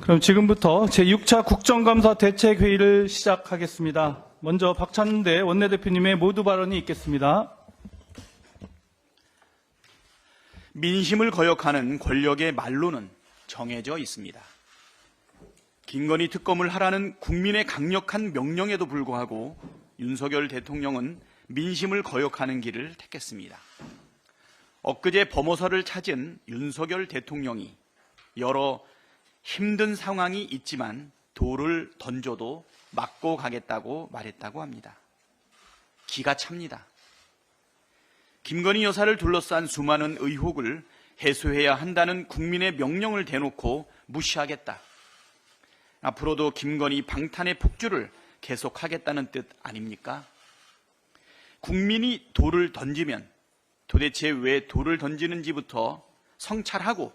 그럼 지금부터 제6차 국정감사 대책회의를 시작하겠습니다. 먼저 박찬대 원내대표님의 모두 발언이 있겠습니다. 민심을 거역하는 권력의 말로는 정해져 있습니다. 김건희 특검을 하라는 국민의 강력한 명령에도 불구하고 윤석열 대통령은 민심을 거역하는 길을 택했습니다. 엊그제 범어서를 찾은 윤석열 대통령이 여러 힘든 상황이 있지만 돌을 던져도 맞고 가겠다고 말했다고 합니다. 기가 찹니다. 김건희 여사를 둘러싼 수많은 의혹을 해소해야 한다는 국민의 명령을 대놓고 무시하겠다. 앞으로도 김건희 방탄의 폭주를 계속하겠다는 뜻 아닙니까? 국민이 돌을 던지면 도대체 왜 돌을 던지는지부터 성찰하고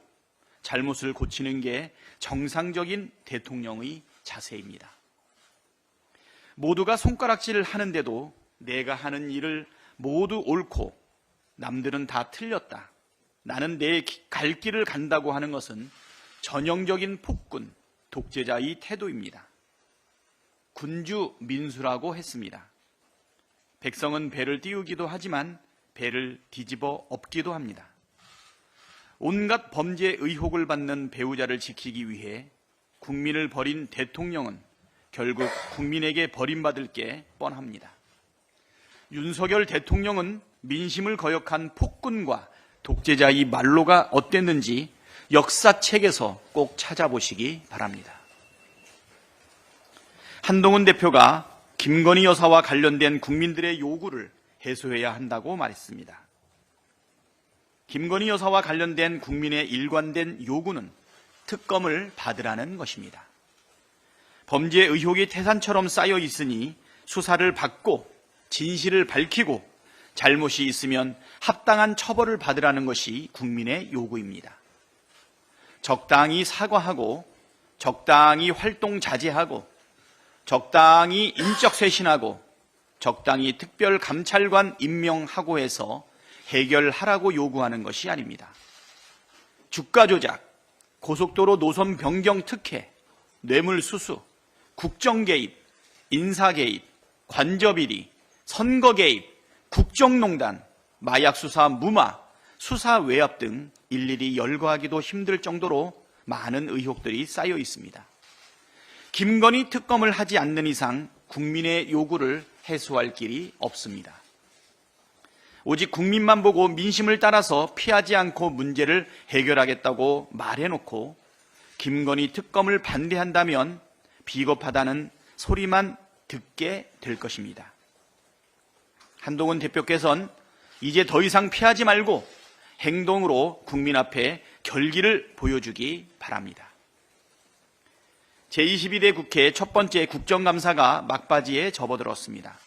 잘못을 고치는 게 정상적인 대통령의 자세입니다. 모두가 손가락질을 하는데도 내가 하는 일을 모두 옳고 남들은 다 틀렸다. 나는 내 갈 길을 간다고 하는 것은 전형적인 폭군, 독재자의 태도입니다. 군주 민수라고 했습니다. 백성은 배를 띄우기도 하지만 배를 뒤집어 엎기도 합니다. 온갖 범죄 의혹을 받는 배우자를 지키기 위해 국민을 버린 대통령은 결국 국민에게 버림받을 게 뻔합니다. 윤석열 대통령은 민심을 거역한 폭군과 독재자의 말로가 어땠는지 역사책에서 꼭 찾아보시기 바랍니다. 한동훈 대표가 김건희 여사와 관련된 국민들의 요구를 해소해야 한다고 말했습니다. 김건희 여사와 관련된 국민의 일관된 요구는 특검을 받으라는 것입니다. 범죄 의혹이 태산처럼 쌓여 있으니 수사를 받고 진실을 밝히고 잘못이 있으면 합당한 처벌을 받으라는 것이 국민의 요구입니다. 적당히 사과하고 적당히 활동 자제하고 적당히 인적 쇄신하고 적당히 특별 감찰관 임명하고 해서 해결하라고 요구하는 것이 아닙니다. 주가 조작, 고속도로 노선 변경 특혜, 뇌물 수수, 국정 개입, 인사 개입, 관저 비리, 선거 개입, 국정농단, 마약 수사 무마, 수사 외압 등 일일이 열거하기도 힘들 정도로 많은 의혹들이 쌓여 있습니다. 김건희 특검을 하지 않는 이상 국민의 요구를 해소할 길이 없습니다. 오직 국민만 보고 민심을 따라서 피하지 않고 문제를 해결하겠다고 말해놓고 김건희 특검을 반대한다면 비겁하다는 소리만 듣게 될 것입니다. 한동훈 대표께서는 이제 더 이상 피하지 말고 행동으로 국민 앞에 결기를 보여주기 바랍니다. 제22대 국회 첫 번째 국정감사가 막바지에 접어들었습니다.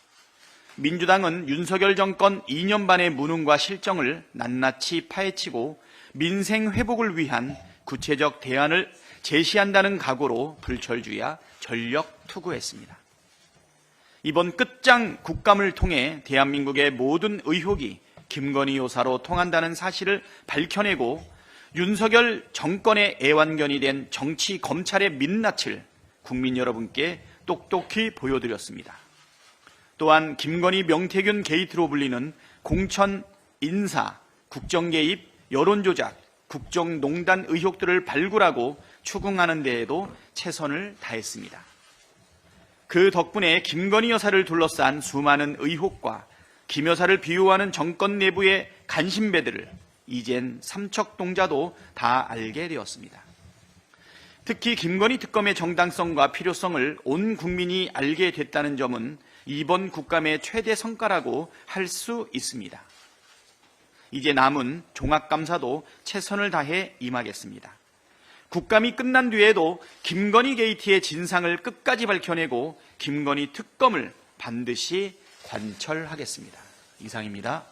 민주당은 윤석열 정권 2년 반의 무능과 실정을 낱낱이 파헤치고 민생 회복을 위한 구체적 대안을 제시한다는 각오로 불철주야 전력 투구했습니다. 이번 끝장 국감을 통해 대한민국의 모든 의혹이 김건희 여사로 통한다는 사실을 밝혀내고 윤석열 정권의 애완견이 된 정치 검찰의 민낯을 국민 여러분께 똑똑히 보여드렸습니다. 또한 김건희 명태균 게이트로 불리는 공천 인사, 국정 개입, 여론 조작, 국정농단 의혹들을 발굴하고 추궁하는 데에도 최선을 다했습니다. 그 덕분에 김건희 여사를 둘러싼 수많은 의혹과 김 여사를 비호하는 정권 내부의 간신배들을 이젠 삼척동자도 다 알게 되었습니다. 특히 김건희 특검의 정당성과 필요성을 온 국민이 알게 됐다는 점은 이번 국감의 최대 성과라고 할 수 있습니다. 이제 남은 종합감사도 최선을 다해 임하겠습니다. 국감이 끝난 뒤에도 김건희 게이트의 진상을 끝까지 밝혀내고 김건희 특검을 반드시 관철하겠습니다. 이상입니다.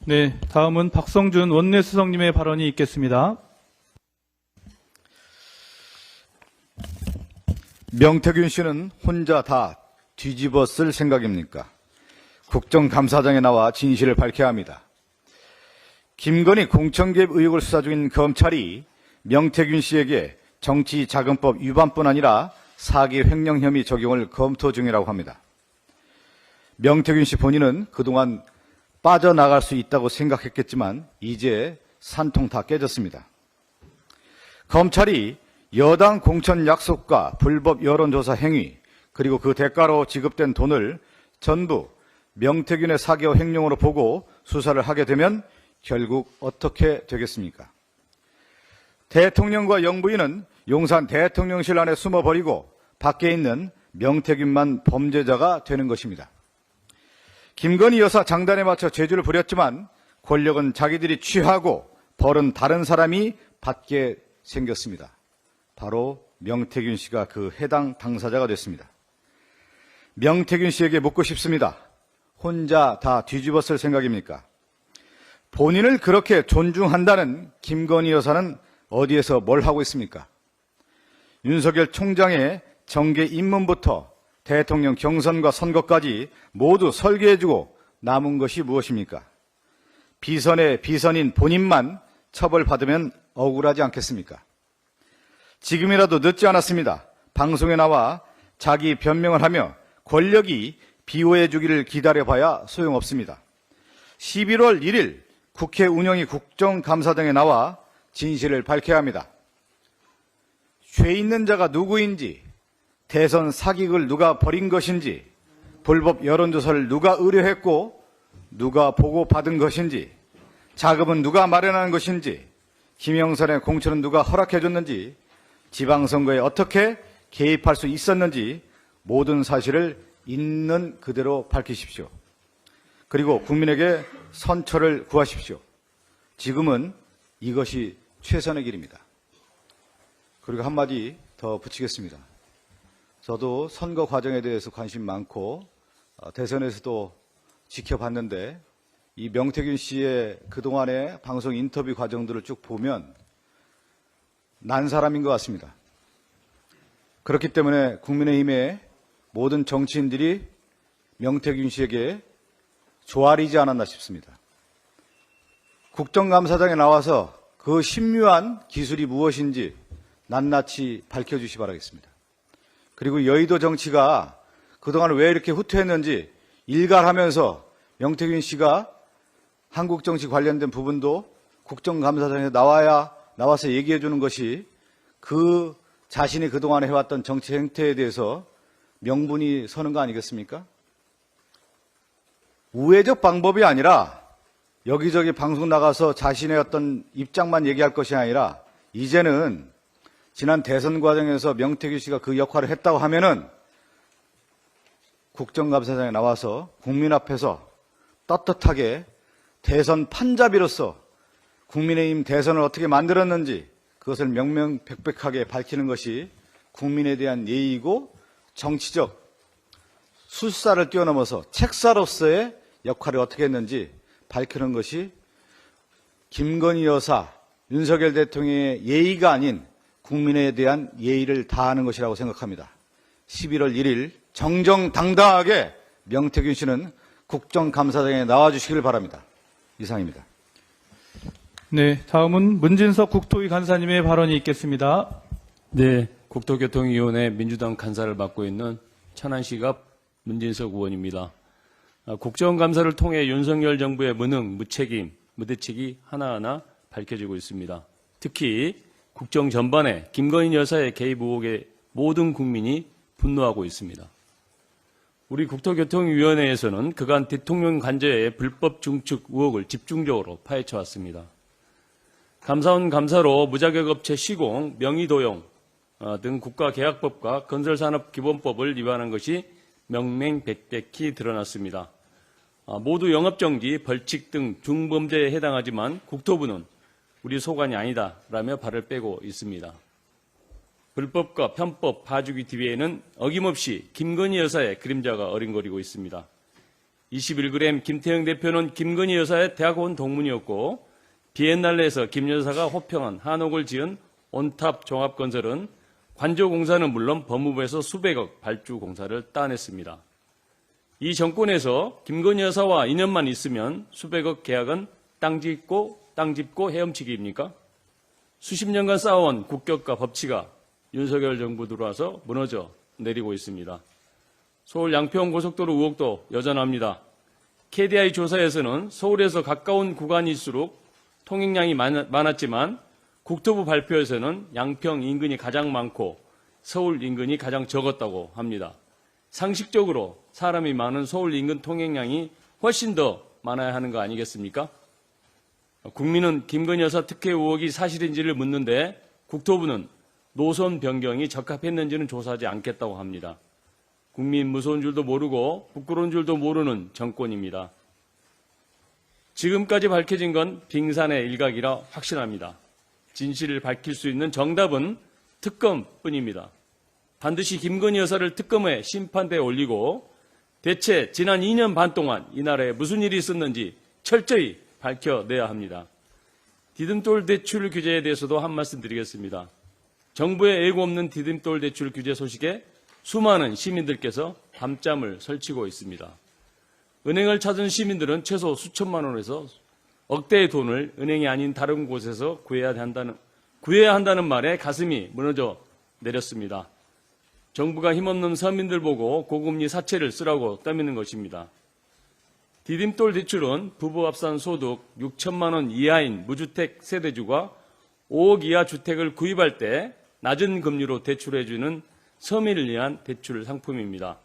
네, 다음은 박성준 원내수석님의 발언이 있겠습니다. 명태균 씨는 혼자 다 뒤집어 쓸 생각입니까? 국정감사장에 나와 진실을 밝혀야 합니다. 김건희 공천개입 의혹을 수사 중인 검찰이 명태균 씨에게 정치자금법 위반뿐 아니라 사기 횡령 혐의 적용을 검토 중이라고 합니다. 명태균 씨 본인은 그동안 빠져나갈 수 있다고 생각했겠지만 이제 산통 다 깨졌습니다. 검찰이 여당 공천 약속과 불법 여론조사 행위 그리고 그 대가로 지급된 돈을 전부 명태균의 사기와 횡령으로 보고 수사를 하게 되면 결국 어떻게 되겠습니까? 대통령과 영부인은 용산 대통령실 안에 숨어버리고 밖에 있는 명태균만 범죄자가 되는 것입니다. 김건희 여사 장단에 맞춰 제주를 부렸지만 권력은 자기들이 취하고 벌은 다른 사람이 받게 생겼습니다. 바로 명태균 씨가 그 해당 당사자가 됐습니다. 명태균 씨에게 묻고 싶습니다. 혼자 다 뒤집었을 생각입니까? 본인을 그렇게 존중한다는 김건희 여사는 어디에서 뭘 하고 있습니까? 윤석열 총장의 정계 입문부터 대통령 경선과 선거까지 모두 설계해주고 남은 것이 무엇입니까? 비선의 비선인 본인만 처벌받으면 억울하지 않겠습니까? 지금이라도 늦지 않았습니다. 방송에 나와 자기 변명을 하며 권력이 비호해 주기를 기다려봐야 소용없습니다. 11월 1일 국회 운영위 국정감사장에 나와 진실을 밝혀야 합니다. 죄 있는 자가 누구인지, 대선 사기극을 누가 벌인 것인지, 불법 여론조사를 누가 의뢰했고, 누가 보고받은 것인지, 자금은 누가 마련한 것인지, 김영선의 공천은 누가 허락해줬는지, 지방선거에 어떻게 개입할 수 있었는지 모든 사실을 있는 그대로 밝히십시오. 그리고 국민에게 선처를 구하십시오. 지금은 이것이 최선의 길입니다. 그리고 한마디 더 붙이겠습니다. 저도 선거 과정에 대해서 관심 많고 어, 대선에서도 지켜봤는데 이 명태균 씨의 그동안의 방송 인터뷰 과정들을 쭉 보면 난 사람인 것 같습니다. 그렇기 때문에 국민의힘의 모든 정치인들이 명태균 씨에게 조아리지 않았나 싶습니다. 국정감사장에 나와서 그 신묘한 기술이 무엇인지 낱낱이 밝혀주시 바라겠습니다. 그리고 여의도 정치가 그동안 왜 이렇게 후퇴했는지 일갈하면서 명태균 씨가 한국 정치 관련된 부분도 국정감사장에 나와야 나와서 얘기해 주는 것이 그 자신이 그동안 해왔던 정치 행태에 대해서 명분이 서는 거 아니겠습니까? 우회적 방법이 아니라 여기저기 방송 나가서 자신의 어떤 입장만 얘기할 것이 아니라 이제는 지난 대선 과정에서 명태규 씨가 그 역할을 했다고 하면은 국정감사장에 나와서 국민 앞에서 떳떳하게 대선 판자비로서 국민의힘 대선을 어떻게 만들었는지 그것을 명명백백하게 밝히는 것이 국민에 대한 예의이고 정치적 술사를 뛰어넘어서 책사로서의 역할을 어떻게 했는지 밝히는 것이 김건희 여사, 윤석열 대통령의 예의가 아닌 국민에 대한 예의를 다하는 것이라고 생각합니다. 11월 1일 정정당당하게 명태균 씨는 국정감사장에 나와주시길 바랍니다. 이상입니다. 네, 다음은 문진석 국토위 간사님의 발언이 있겠습니다. 네, 국토교통위원회 민주당 간사를 맡고 있는 천안시갑 문진석 의원입니다. 아, 국정감사를 통해 윤석열 정부의 무능, 무책임, 무대책이 하나하나 밝혀지고 있습니다. 특히 국정 전반에 김건희 여사의 개입 의혹에 모든 국민이 분노하고 있습니다. 우리 국토교통위원회에서는 그간 대통령 관저의 불법 중축 의혹을 집중적으로 파헤쳐 왔습니다. 감사원 감사로 무자격업체 시공, 명의도용 어, 등 국가계약법과 건설산업기본법을 위반한 것이 명명백백히 드러났습니다. 아, 모두 영업정지, 벌칙 등 중범죄에 해당하지만 국토부는 우리 소관이 아니다라며 발을 빼고 있습니다. 불법과 편법 봐주기 뒤에는 어김없이 김건희 여사의 그림자가 어린거리고 있습니다. 21g 김태형 대표는 김건희 여사의 대학원 동문이었고 비엔날레에서 김 여사가 호평한 한옥을 지은 온탑 종합건설은 관조공사는 물론 법무부에서 수백억 발주 공사를 따냈습니다. 이 정권에서 김건희 여사와 인연만 있으면 수백억 계약은 땅 짓고 땅 짚고 헤엄치기입니까? 수십 년간 쌓아온 국격과 법치가 윤석열 정부 들어와서 무너져 내리고 있습니다. 서울 양평 고속도로 의혹도 여전합니다. KDI 조사에서는 서울에서 가까운 구간일수록 통행량이 많- 많았지만 국토부 발표에서는 양평 인근이 가장 많고 서울 인근이 가장 적었다고 합니다. 상식적으로 사람이 많은 서울 인근 통행량이 훨씬 더 많아야 하는 거 아니겠습니까? 국민은 김건희 여사 특혜 의혹이 사실인지를 묻는데 국토부는 노선 변경이 적합했는지는 조사하지 않겠다고 합니다. 국민 무서운 줄도 모르고 부끄러운 줄도 모르는 정권입니다. 지금까지 밝혀진 건 빙산의 일각이라 확신합니다. 진실을 밝힐 수 있는 정답은 특검뿐입니다. 반드시 김건희 여사를 특검의 심판대에 올리고 대체 지난 2년 반 동안 이 나라에 무슨 일이 있었는지 철저히 밝혀내야 합니다. 디딤돌 대출 규제에 대해서도 한 말씀 드리겠습니다. 정부의 예고 없는 디딤돌 대출 규제 소식에 수많은 시민들께서 밤잠을 설치고 있습니다. 은행을 찾은 시민들은 최소 수천만 원에서 억대의 돈을 은행이 아닌 다른 곳에서 구해야 한다는 구해야 한다는 말에 가슴이 무너져 내렸습니다. 정부가 힘없는 서민들 보고 고금리 사채를 쓰라고 떠미는 것입니다. 디딤돌 대출은 부부 합산 소득 6천만 원 이하인 무주택 세대주가 5억 이하 주택을 구입할 때 낮은 금리로 대출해주는 서민을 위한 대출 상품입니다.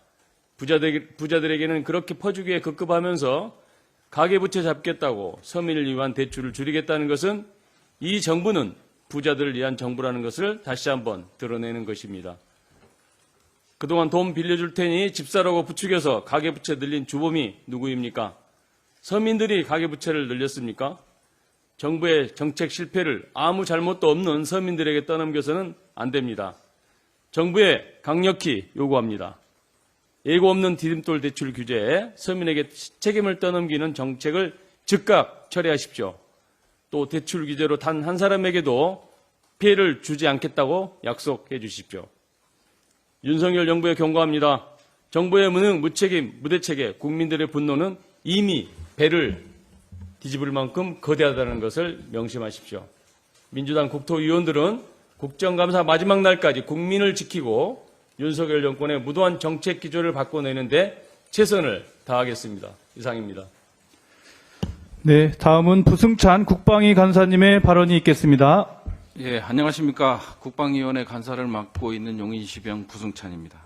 부자들, 부자들에게는 그렇게 퍼주기에 급급하면서 가계부채 잡겠다고 서민을 위한 대출을 줄이겠다는 것은 이 정부는 부자들을 위한 정부라는 것을 다시 한번 드러내는 것입니다. 그동안 돈 빌려줄 테니 집 사라고 부추겨서 가계부채 늘린 주범이 누구입니까? 서민들이 가계부채를 늘렸습니까? 정부의 정책 실패를 아무 잘못도 없는 서민들에게 떠넘겨서는 안 됩니다. 정부에 강력히 요구합니다. 예고 없는 디딤돌 대출 규제에 서민에게 책임을 떠넘기는 정책을 즉각 처리하십시오. 또 대출 규제로 단 한 사람에게도 피해를 주지 않겠다고 약속해 주십시오. 윤석열 정부에 경고합니다. 정부의 무능, 무책임, 무대책에 국민들의 분노는 이미 배를 뒤집을 만큼 거대하다는 것을 명심하십시오. 민주당 국토위원들은 국정감사 마지막 날까지 국민을 지키고 윤석열 정권의 무도한 정책 기조를 바꿔내는데 최선을 다하겠습니다. 이상입니다. 네, 다음은 부승찬 국방위 간사님의 발언이 있겠습니다. 예, 안녕하십니까. 국방위원회 간사를 맡고 있는 용인시병 부승찬입니다.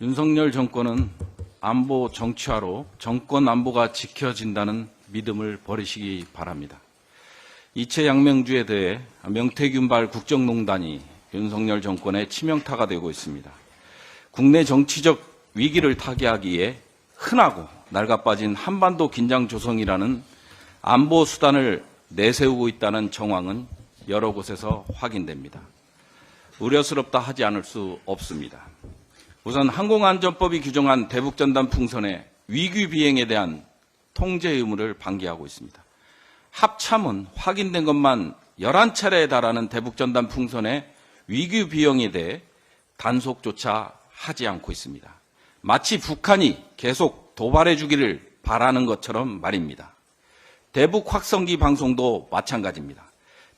윤석열 정권은 안보 정치화로 정권 안보가 지켜진다는 믿음을 버리시기 바랍니다. 이채 양명주에 대해 명태균발 국정농단이 윤석열 정권의 치명타가 되고 있습니다. 국내 정치적 위기를 타개하기에 흔하고 낡아빠진 한반도 긴장 조성이라는 안보 수단을 내세우고 있다는 정황은 여러 곳에서 확인됩니다. 우려스럽다 하지 않을 수 없습니다. 우선 항공안전법이 규정한 대북전단 풍선의 위규 비행에 대한 통제 의무를 방기하고 있습니다. 합참은 확인된 것만 11차례에 달하는 대북전단 풍선의 위규 비용에 대해 단속조차 하지 않고 있습니다. 마치 북한이 계속 도발해 주기를 바라는 것처럼 말입니다. 대북 확성기 방송도 마찬가지입니다.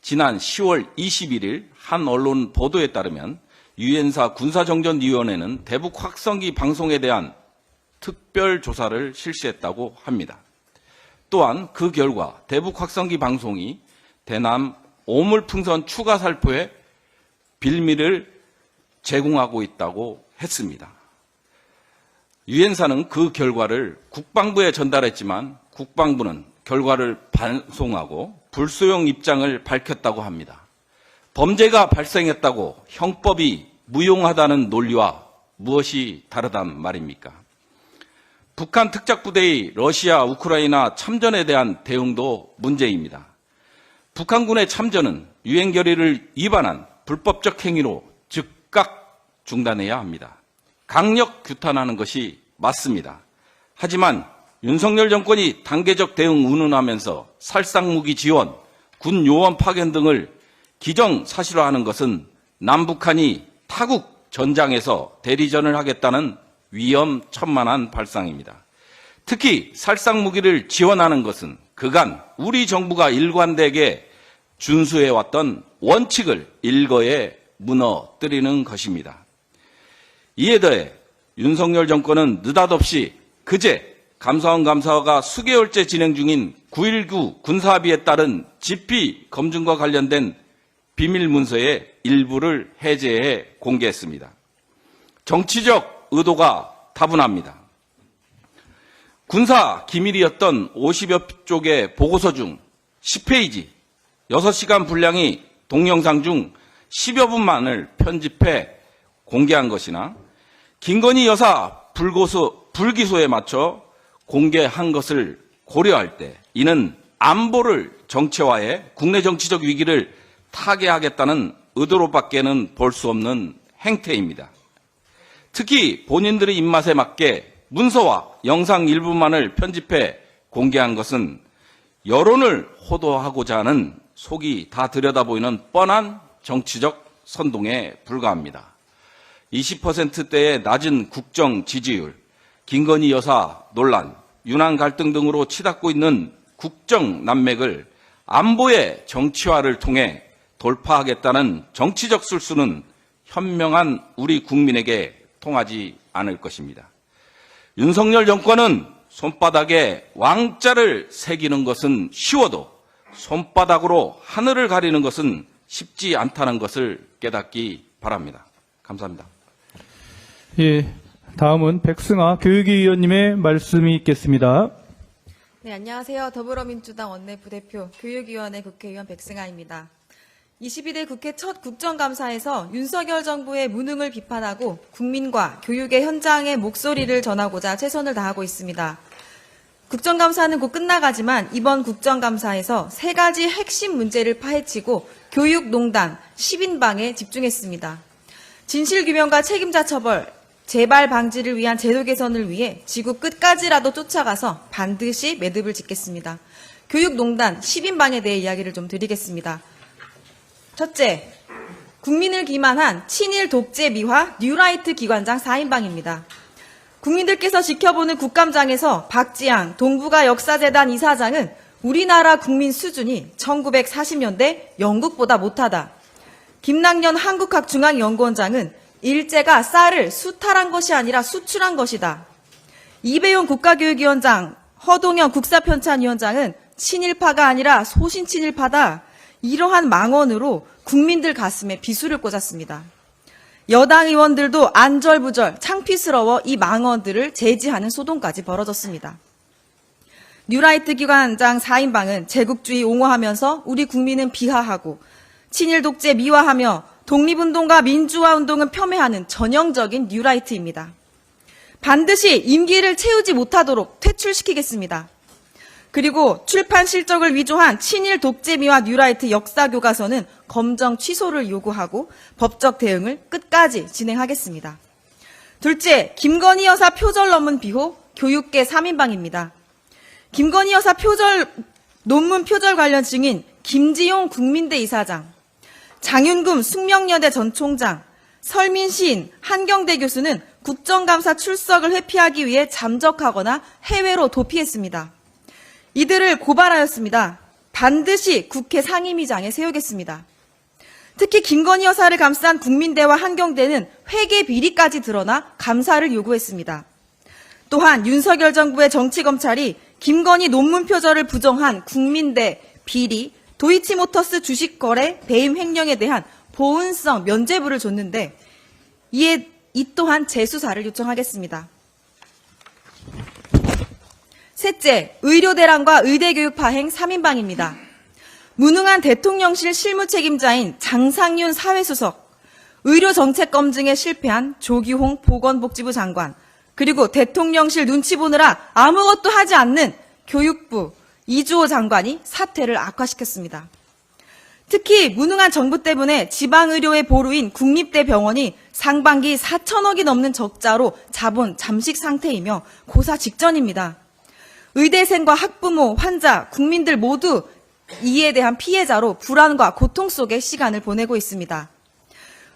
지난 10월 21일 한 언론 보도에 따르면 유엔사 군사정전위원회는 대북 확성기 방송에 대한 특별 조사를 실시했다고 합니다. 또한 그 결과 대북 확성기 방송이 대남 오물풍선 추가 살포에 빌미를 제공하고 있다고 했습니다. 유엔사는 그 결과를 국방부에 전달했지만 국방부는 결과를 반송하고 불소용 입장을 밝혔다고 합니다. 범죄가 발생했다고 형법이 무용하다는 논리와 무엇이 다르단 말입니까? 북한 특작부대의 러시아, 우크라이나 참전에 대한 대응도 문제입니다. 북한군의 참전은 유엔 결의를 위반한 불법적 행위로 즉각 중단해야 합니다. 강력 규탄하는 것이 맞습니다. 하지만 윤석열 정권이 단계적 대응 운운하면서 살상무기 지원, 군 요원 파견 등을 기정 사실화하는 것은 남북한이 타국 전장에서 대리전을 하겠다는 위험천만한 발상입니다. 특히 살상무기를 지원하는 것은 그간 우리 정부가 일관되게 준수해왔던 원칙을 일거에 무너뜨리는 것입니다. 이에 더해 윤석열 정권은 느닷없이 그제 감사원 감사가 수개월째 진행 중인 9.19 군사합의에 따른 집비 검증과 관련된 비밀 문서의 일부를 해제해 공개했습니다. 정치적 의도가 다분합니다. 군사 기밀이었던 50여 쪽의 보고서 중 10페이지, 6시간 분량이 동영상 중 10여 분만을 편집해 공개한 것이나 김건희 여사 불고소, 불기소에 맞춰 공개한 것을 고려할 때 이는 안보를 정체화해 국내 정치적 위기를 타개하겠다는 의도로밖에는 볼 수 없는 행태입니다. 특히 본인들의 입맛에 맞게 문서와 영상 일부만을 편집해 공개한 것은 여론을 호도하고자 하는 속이 다 들여다보이는 뻔한 정치적 선동에 불과합니다. 20%대의 낮은 국정 지지율, 김건희 여사 논란, 유난 갈등 등으로 치닫고 있는 국정 난맥을 안보의 정치화를 통해 돌파하겠다는 정치적 술수는 현명한 우리 국민에게 통하지 않을 것입니다. 윤석열 정권은 손바닥에 왕자를 새기는 것은 쉬워도 손바닥으로 하늘을 가리는 것은 쉽지 않다는 것을 깨닫기 바랍니다. 감사합니다. 예, 다음은 백승아 교육위원님의 말씀이 있겠습니다. 네, 안녕하세요. 더불어민주당 원내부대표 교육위원회 국회의원 백승아입니다. 22대 국회 첫 국정감사에서 윤석열 정부의 무능을 비판하고 국민과 교육의 현장의 목소리를 전하고자 최선을 다하고 있습니다. 국정감사는 곧 끝나가지만 이번 국정감사에서 세 가지 핵심 문제를 파헤치고 교육농단 10인방에 집중했습니다. 진실규명과 책임자 처벌, 재발 방지를 위한 제도 개선을 위해 지구 끝까지라도 쫓아가서 반드시 매듭을 짓겠습니다. 교육농단 10인방에 대해 이야기를 좀 드리겠습니다. 첫째, 국민을 기만한 친일 독재 미화 뉴라이트 기관장 4인방입니다. 국민들께서 지켜보는 국감장에서 박지양 동북아 역사재단 이사장은 우리나라 국민 수준이 1940년대 영국보다 못하다. 김낙년 한국학중앙연구원장은 일제가 쌀을 수탈한 것이 아니라 수출한 것이다. 이배용 국가교육위원장, 허동영 국사편찬위원장은 친일파가 아니라 소신친일파다. 이러한 망언으로 국민들 가슴에 비수를 꽂았습니다. 여당 의원들도 안절부절 창피스러워 이 망언들을 제지하는 소동까지 벌어졌습니다. 뉴라이트 기관장 4인방은 제국주의 옹호하면서 우리 국민은 비하하고 친일 독재 미화하며 독립운동과 민주화 운동은 폄훼하는 전형적인 뉴라이트입니다. 반드시 임기를 채우지 못하도록 퇴출시키겠습니다. 그리고 출판 실적을 위조한 친일 독재미와 뉴라이트 역사 교과서는 검정 취소를 요구하고 법적 대응을 끝까지 진행하겠습니다. 둘째, 김건희 여사 표절 논문 비호 교육계 3인방입니다. 김건희 여사 표절 논문 표절 관련 증인 김지용 국민대 이사장, 장윤금 숙명여대 전 총장, 설민 시인, 한경대 교수는 국정감사 출석을 회피하기 위해 잠적하거나 해외로 도피했습니다. 이들을 고발하였습니다. 반드시 국회 상임위장에 세우겠습니다. 특히 김건희 여사를 감싼 국민대와 한경대는 회계 비리까지 드러나 감사를 요구했습니다. 또한 윤석열 정부의 정치검찰이 김건희 논문 표절을 부정한 국민대 비리, 도이치모터스 주식거래 배임 횡령에 대한 보은성 면죄부를 줬는데 이에 이 또한 재수사를 요청하겠습니다. 셋째, 의료 대란과 의대 교육 파행 3인방입니다. 무능한 대통령실 실무 책임자인 장상윤 사회수석, 의료 정책 검증에 실패한 조기홍 보건복지부 장관, 그리고 대통령실 눈치 보느라 아무것도 하지 않는 교육부 이주호 장관이 사태를 악화시켰습니다. 특히 무능한 정부 때문에 지방의료의 보루인 국립대 병원이 상반기 4천억이 넘는 적자로 자본 잠식 상태이며 고사 직전입니다. 의대생과 학부모, 환자, 국민들 모두 이에 대한 피해자로 불안과 고통 속에 시간을 보내고 있습니다.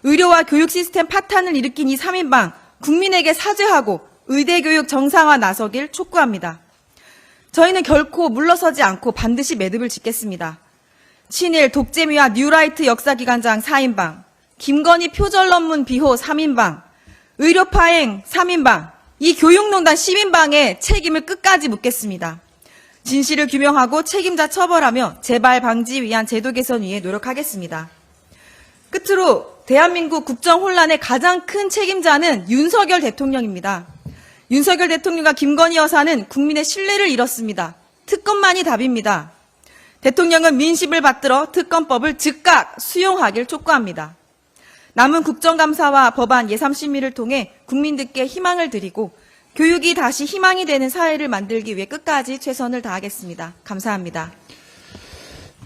의료와 교육 시스템 파탄을 일으킨 이 3인방, 국민에게 사죄하고 의대 교육 정상화 나서길 촉구합니다. 저희는 결코 물러서지 않고 반드시 매듭을 짓겠습니다. 친일 독재미와 뉴라이트 역사기관장 4인방, 김건희 표절 논문 비호 3인방, 의료파행 3인방, 이 교육농단 10인방의 책임을 끝까지 묻겠습니다. 진실을 규명하고 책임자 처벌하며 재발 방지 위한 제도 개선 위해 노력하겠습니다. 끝으로 대한민국 국정 혼란의 가장 큰 책임자는 윤석열 대통령입니다. 윤석열 대통령과 김건희 여사는 국민의 신뢰를 잃었습니다. 특검만이 답입니다. 대통령은 민심을 받들어 특검법을 즉각 수용하길 촉구합니다. 남은 국정감사와 법안 예산 심의를 통해 국민들께 희망을 드리고 교육이 다시 희망이 되는 사회를 만들기 위해 끝까지 최선을 다하겠습니다. 감사합니다.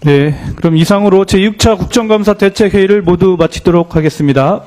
네, 그럼 이상으로 제6차 국정감사 대책회의를 모두 마치도록 하겠습니다.